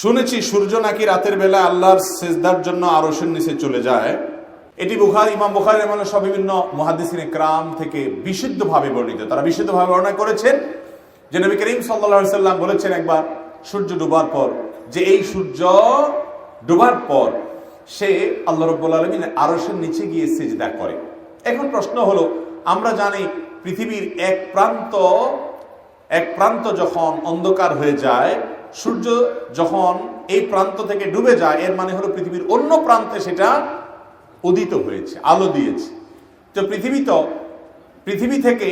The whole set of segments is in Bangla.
শুনেছি সূর্য নাকি রাতের বেলা আল্লাহর সেজদার জন্য আরশের নিচে চলে যায়। এটি বুখার, ইমাম বুখার এমন সব বিভিন্ন মহাদিসিনে ক্রাম থেকে বিশুদ্ধভাবে বর্ণিত। তারা বিশুদ্ধভাবে বর্ণনা করেছেন যে নবী করিম সাল্লা সাল্লাম বলেছেন একবার, সূর্য ডুবার পর, যে এই সূর্য ডুবার পর সে আল্লাহ রব্বুল আলমিন আরশের নিচে গিয়ে সেজদা করে। এখন প্রশ্ন হলো, আমরা জানি পৃথিবীর এক প্রান্ত এক প্রান্ত যখন অন্ধকার হয়ে যায় সূর্য যখন এই প্রান্ত থেকে ডুবে যায়, এর মানে হলো পৃথিবীর অন্য প্রান্তে সেটা উদিত হয়েছে, আলো দিয়েছে। তো পৃথিবী তো, পৃথিবী থেকে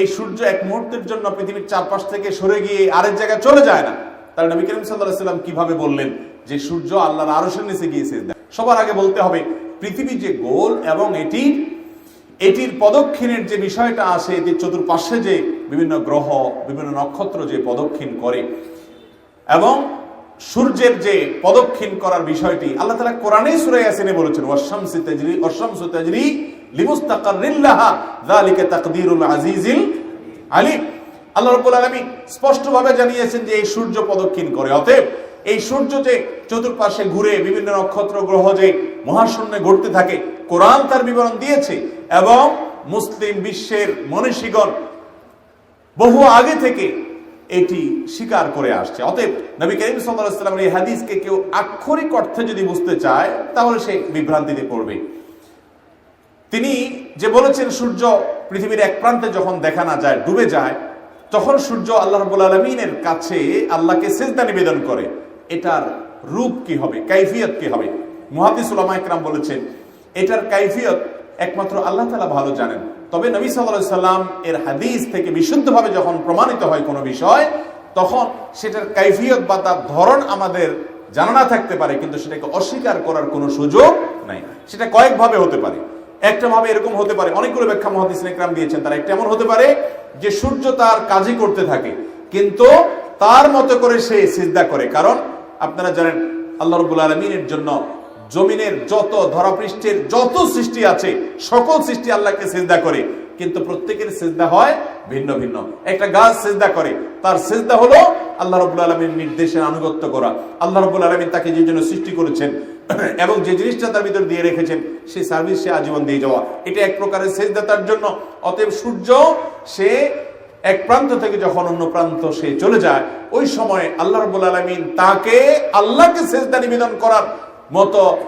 এই সূর্য এক মুহূর্তের জন্য পৃথিবীর চারপাশ থেকে সরে গিয়ে আরেক জায়গায় চলে যায় না। তাহলে নবী করিম সাল্লাহ সাল্লাম কীভাবে বললেন যে সূর্য আল্লাহর আরশের নিচে গিয়েছে? সবার আগে বলতে হবে, পৃথিবী যে গোল এবং এটি, এটির পদক্ষিণের যে বিষয়টা আছে, এটির চতুর্পাশে যে বিভিন্ন গ্রহ, বিভিন্ন নক্ষত্র যে পদক্ষিণ করে এবং সূর্যের যে পদক্ষিণ করার বিষয়টি, আল্লাহ তালা কোরআনেই সুরাই আসিনে বলেছেন ওয়াশামসি তাজরি ওয়াশামসু তাজরি লিমুস্তাকাররিল্লাহা যালিকা তাকদীরুল আজিজিল আলিম আল্লাহ রাব্বুল আলামিন স্পষ্টভাবে জানিয়েছেন যে এই সূর্য প্রদক্ষিণ করে। অতএব এই সূর্য যে চতুর্পাশে ঘুরে বিভিন্ন নক্ষত্র গ্রহ যে মহাশূন্যে ঘুরতে থাকে, কোরআন তার বিবরণ দিয়েছে এবং মুসলিম বিশ্বের মনীষীগণ বহু আগে থেকে এটি স্বীকার করে আসছে। অতএব নবী করিম আলাইহি এই হাদিসকে কেউ আক্ষরিক অর্থে যদি বুঝতে চায়, তাহলে সে বিভ্রান্তিতে পড়বে। তিনি যে বলেছেন, সূর্য পৃথিবীর এক প্রান্তে যখন দেখা না যায়, ডুবে যায়, তখন সূর্য আল্লাহ রবুল আলমিনের কাছে আল্লাহকে সেজদা নিবেদন করে। এটার রূপ কি হবে? কাইফিয়ত কি হবে? মুহাদিস উলামা একরাম বলেছেন, এটার কাইফিয়ত একমাত্র আল্লাহ তালা ভালো জানেন। তবে নবী সাল্লাম এর হাদিস থেকে বিশুদ্ধভাবে যখন প্রমাণিত হয় কোনো বিষয়, তখন সেটার কাইফিয়ত বা তার ধরন আমাদের জানা না থাকতে পারে, কিন্তু সেটাকে অস্বীকার করার কোনো সুযোগ নাই। সেটা কয়েকভাবে হতে পারে। একটা ভাবে এরকম হতে পারে, অনেকগুলো ব্যাখ্যা মহাদিস ইকরাম দিয়েছেন, তারা একটা এমন হতে পারে যে সূর্য তার কাজই করতে থাকে, কিন্তু তার মতো করে সে সিজদা করে। কারণ আপনারা জানেন, আল্লাহ রবুল আলমিনের জন্য জমিনের যত ধরাপৃষ্ঠের যত সৃষ্টি আছে, সকল সৃষ্টি আল্লাহকে সেজদা করে। কিন্তু প্রত্যেকের সেজদা হয় ভিন্ন ভিন্ন। একটা গাছ সেজদা করে, তার সেজদা হলো আল্লাহ রবুল আলমীর নির্দেশের আনুগত্য করা। আল্লাহ রবুল আলমিন তাকে যে জন্য সৃষ্টি করেছেন এবং যে জিনিসটা তার ভিতর দিয়ে রেখেছেন, সেই সার্ভিস সে আজীবন দিয়ে যাওয়া। এটা এক প্রকারের সেজদা তার জন্য। অতএব সূর্য, সে এক প্রান্ত থেকে যখন অন্য প্রান্ত সে চলে যায়, ওই সময় আল্লাহ রবুল আলমিন তাকে আল্লাহকে সেজদা নিবেদন করার মতো,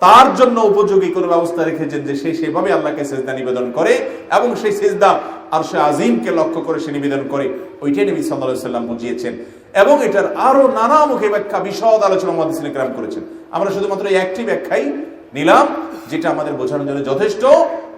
তার জন্য উপযোগী কোনো ব্যবস্থা রেখেছেন যে সে সেভাবে আল্লাহকে সেজদা নিবেদন করে এবং সেই সেজদা আর সে আজিমকে লক্ষ্য করে সে নিবেদন করে। ওইটাই নবী সাল্লাহ সাল্লাম বুঝিয়েছেন। এবং এটার আরও নানা মুখে ব্যাখ্যা, বিশদ আলোচনা মহাদিস ইকরাম করেছেন। আমরা শুধুমাত্র এই একটি ব্যাখ্যাই নিলাম, যেটা আমাদের বোঝানোর জন্য যথেষ্ট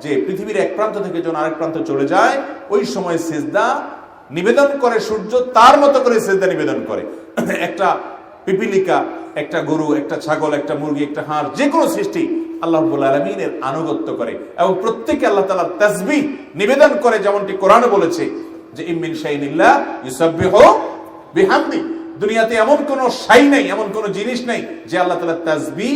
যে পৃথিবীর এক প্রান্ত থেকে যখন আরেক প্রান্ত চলে যায়, ওই সময় সেজদা নিবেদন করে, সূর্য তার মতো করে সেজদা নিবেদন করে। একটা পিপিলিকা, একটা গরু, একটা ছাগল, একটা মুরগি, একটা হাঁস যে কোনো সৃষ্টি আল্লাহ আলমিনের আনুগত্য করে এবং প্রত্যেকে আল্লাহ তালার নিবেদন করে, যেমনটি কোরআনে বলেছে যে ইমিন বিহামদি। দুনিয়াতে এমন কোন সাই নেই, এমন কোন জিনিস নেই যে আল্লাহ তালার তাসবি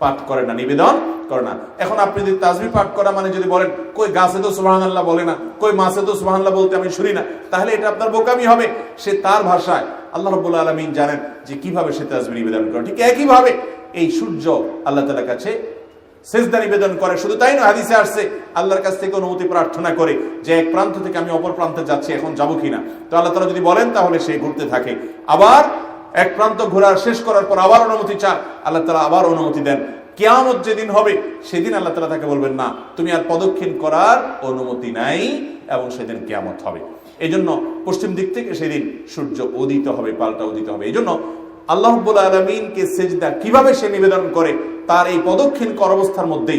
পাঠ করে না, নিবেদন করে না। এখন আপনি যদি তাজবি পাঠ করা মানে যদি বলেন, কই গাছে তো সুবাহান আল্লাহ বলে না, কই মাছে তো সুবাহান বলতে আমি শুনি না, তাহলে এটা আপনার বোকামি হবে। সে তার ভাষায় আল্লাহ রব্বুল আলমিন জানেন যে কীভাবে সে তাজবি নিবেদন করে। ঠিক একইভাবে এই সূর্য আল্লাহ তালার কাছে সেজদা নিবেদন করে। শুধু তাই নয়, হাদিসে আসছে, আল্লাহর কাছ থেকে অনুমতি প্রার্থনা করে যে এক প্রান্ত থেকে আমি অপর প্রান্তে যাচ্ছি, এখন যাব কিনা। তো আল্লাহ তালা যদি বলেন, তাহলে সে ঘুরতে থাকে। আবার এক প্রান্ত ঘোরার, শেষ করার পর আবার অনুমতি চান, আল্লাহ তালা আবার অনুমতি দেন। কেয়ামত যেদিন হবে, সেদিন আল্লাহ তালা তাকে বলবেন, না, তুমি আর পদক্ষিণ করার অনুমতি নাই এবং সেদিন কেয়ামত হবে। এই জন্য পশ্চিম দিক থেকে সেদিন সূর্য উদিত হবে, পাল্টা উদিত হবে। এই জন্য আল্লাহবুল আলমিনকে সেজদা কীভাবে সে নিবেদন করে, তার এই পদক্ষিণ কর অবস্থার মধ্যেই।